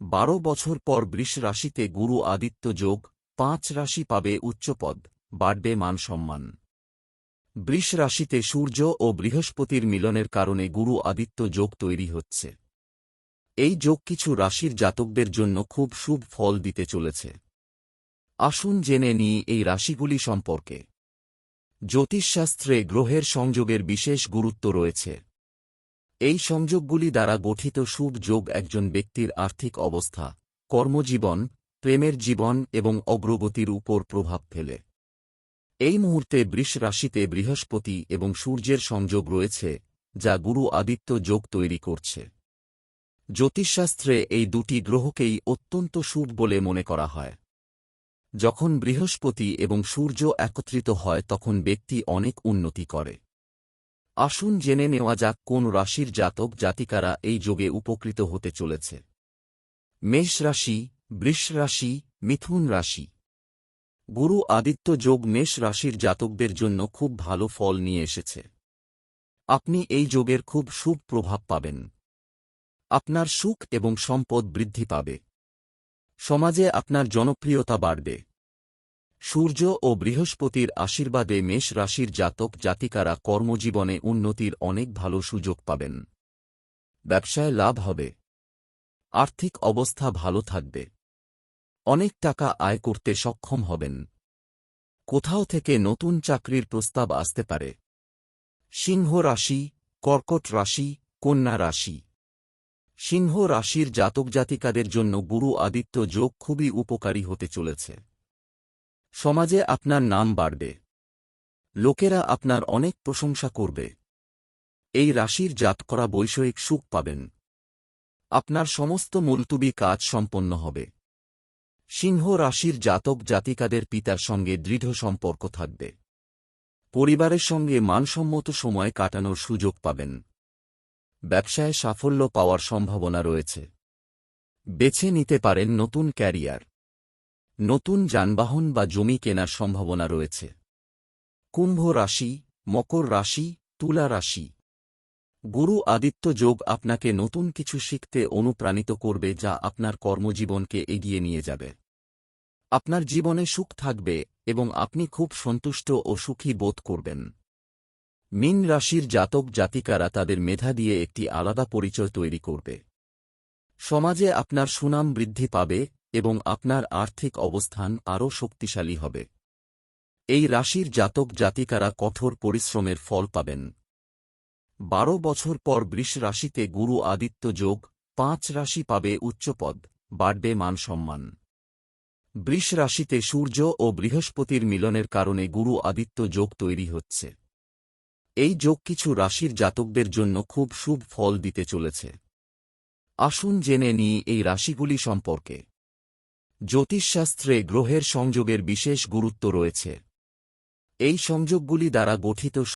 বারো বছর পর বৃষ রাশিতে গুরু আদিত্য যোগ, পাঁচ রাশি পাবে উচ্চপদ, বাড়বে মান সম্মান। বৃষ রাশিতে সূর্য ও বৃহস্পতির মিলনের কারণে গুরু আদিত্য যোগ তৈরি হচ্ছে। এই যোগ কিছু রাশির জাতকদের জন্য খুব শুভ ফল দিতে চলেছে। আসুন জেনে নিই এই রাশিগুলি সম্পর্কে। জ্যোতিষশাস্ত্রে গ্রহের সংযোগের বিশেষ গুরুত্ব রয়েছে। এই সংযোগগুলি দ্বারা গঠিত শুভ যোগ একজন ব্যক্তির আর্থিক অবস্থা, কর্মজীবন, প্রেমের জীবন এবং অগ্রগতির উপর প্রভাব ফেলে। এই মুহূর্তে বৃষ রাশিতে বৃহস্পতি এবং সূর্যের সংযোগ রয়েছে, যা গুরু আদিত্য যোগ তৈরি করছে। জ্যোতিষশাস্ত্রে এই দুটি গ্রহকেই অত্যন্ত শুভ বলে মনে করা হয়। যখন বৃহস্পতি এবং সূর্য একত্রিত হয়, তখন ব্যক্তি অনেক উন্নতি করে। আসুন জেনে নেওয়া যাক কোন রাশির জাতক জাতিকারা এই যোগে উপকৃত হতে চলেছে। মেষ রাশি, বৃষ রাশি, মিথুন রাশি। গুরু আদিত্য যোগ মেষ রাশির জাতকদের জন্য খুব ভালো ফল নিয়ে এসেছে। আপনি এই যোগের খুব শুভ প্রভাব পাবেন। আপনার সুখ এবং সম্পদ বৃদ্ধি পাবে। সমাজে আপনার জনপ্রিয়তা বাড়বে। সূর্য ও বৃহস্পতির আশীর্বাদে মেষ রাশির জাতক জাতিকারা কর্মজীবনে উন্নতির অনেক ভালো সুযোগ পাবেন। ব্যবসায় লাভ হবে। আর্থিক অবস্থা ভালো থাকবে। অনেক টাকা আয় করতে সক্ষম হবেন। কোথাও থেকে নতুন চাকরির প্রস্তাব আসতে পারে। সিংহ রাশি, কর্কট রাশি, কন্যা রাশি। সিংহ রাশির জাতক জাতিকাদের জন্য গুরু আদিত্য যোগ খুবই উপকারী হতে চলেছে। সমাজে আপনার নাম বাড়বে। লোকেরা আপনার অনেক প্রশংসা করবে। এই রাশির জাত করা বৈষয়িক সুখ পাবেন। আপনার সমস্ত মুলতুবি কাজ সম্পন্ন হবে। সিংহ রাশির জাতক জাতিকাদের পিতার সঙ্গে দৃঢ় সম্পর্ক থাকবে। পরিবারের সঙ্গে মানসম্মত সময় কাটানোর সুযোগ পাবেন। ব্যবসায় সাফল্য পাওয়ার সম্ভাবনা রয়েছে। বেছে নিতে পারেন নতুন ক্যারিয়ার। নতুন যানবাহন বা জমি কেনার সম্ভাবনা রয়েছে। কুম্ভ রাশি, মকর রাশি, তুলা রাশি। গুরু আদিত্য যোগ আপনাকে নতুন কিছু শিখতে অনুপ্রাণিত করবে যা আপনার কর্মজীবনকে এগিয়ে নিয়ে যাবে। আপনার জীবনে সুখ থাকবে এবং আপনি খুব সন্তুষ্ট ও সুখী বোধ করবেন। মিন রাশির জাতক জাতিকারা তাদের মেধা দিয়ে একটি আলাদা পরিচয় তৈরি করবে। সমাজে আপনার সুনাম বৃদ্ধি পাবে এবং আপনার আর্থিক অবস্থান আরও শক্তিশালী হবে। এই রাশির জাতক জাতিকারা কঠোর পরিশ্রমের ফল পাবেন। বারো বছর পর বৃষ রাশিতে গুরু আদিত্য যোগ, পাঁচ রাশি পাবে উচ্চপদ, বাড়বে মান সম্মান। বৃষ রাশিতে সূর্য ও বৃহস্পতির মিলনের কারণে গুরু আদিত্য যোগ তৈরি হচ্ছে। এই যোগ কিছু রাশির জাতকদের জন্য খুব শুভ ফল দিতে চলেছে। আসুন জেনে নিই এই রাশিগুলি সম্পর্কে। জ্যোতিষশাস্ত্রে গ্রহের সংযোগের বিশেষ গুরুত্ব রয়েছে। এই সংযোগগুলি দ্বারা গঠিত